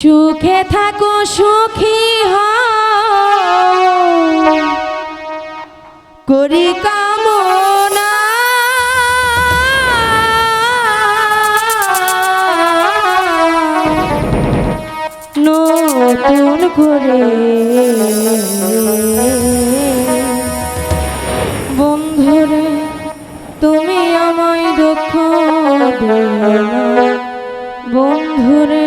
সুখে থাকো সুখী করি কামনা। নতুন করে বন্ধুরে তুমি আমায় দুঃখ বন্ধুরে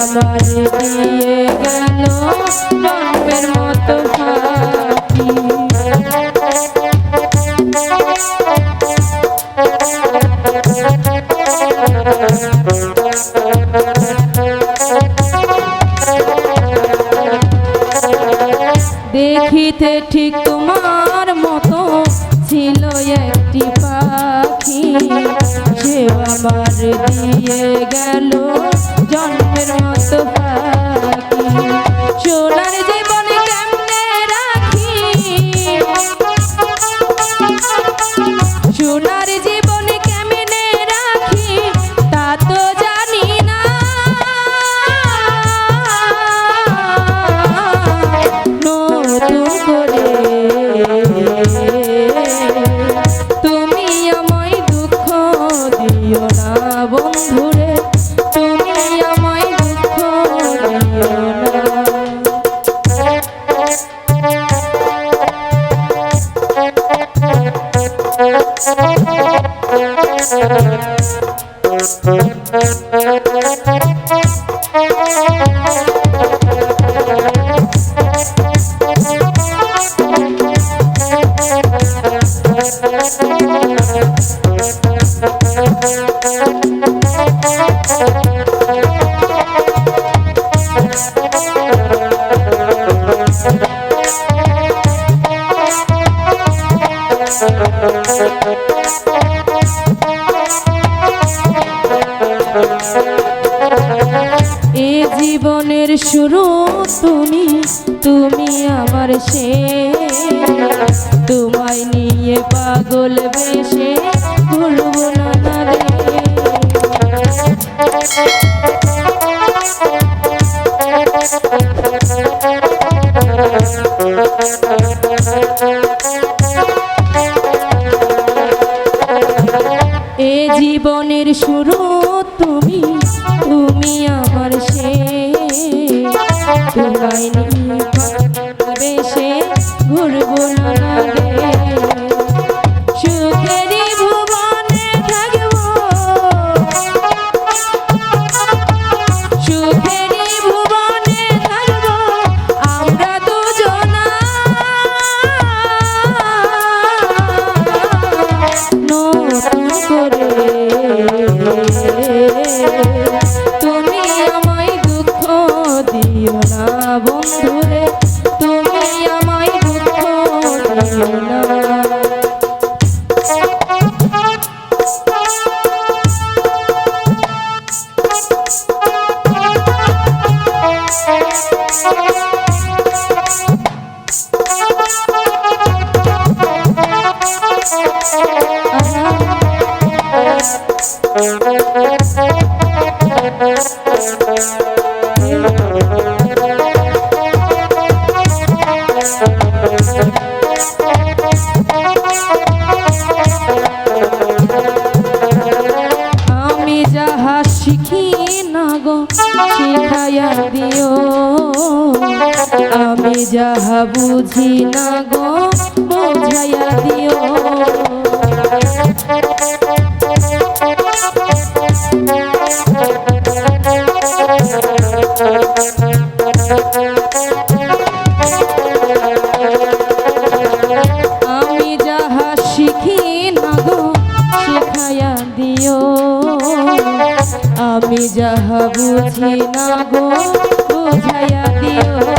আমার দিয়ে গেল জন্মের মতো দেখিতে ঠিক তোমার আমার দিয়ে গেল জন্মের মতো পাখি। সোনার জীবন কেমনে রাখি? সোনার Thank you. এ জীবনের শুরু তুমি তুমি আমার সে তোমায় নিয়ে পাগল বেশে এ জীবনের শুরু তুমি তুমি আমার সে তোমায় নিয়ে শিখাইয়া দিও। আমি যাহা বুঝি না গো বোঝাইয়া দিও। আমি যাহা বুঝি না গো বুঝাইয়া দিও।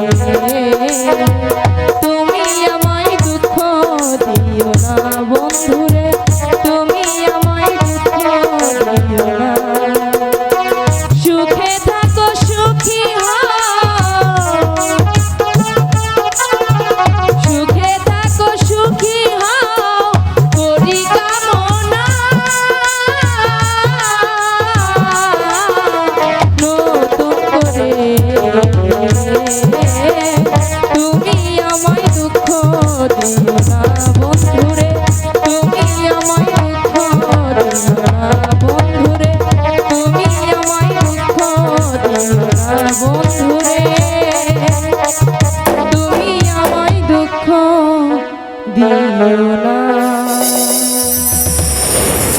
Thank you.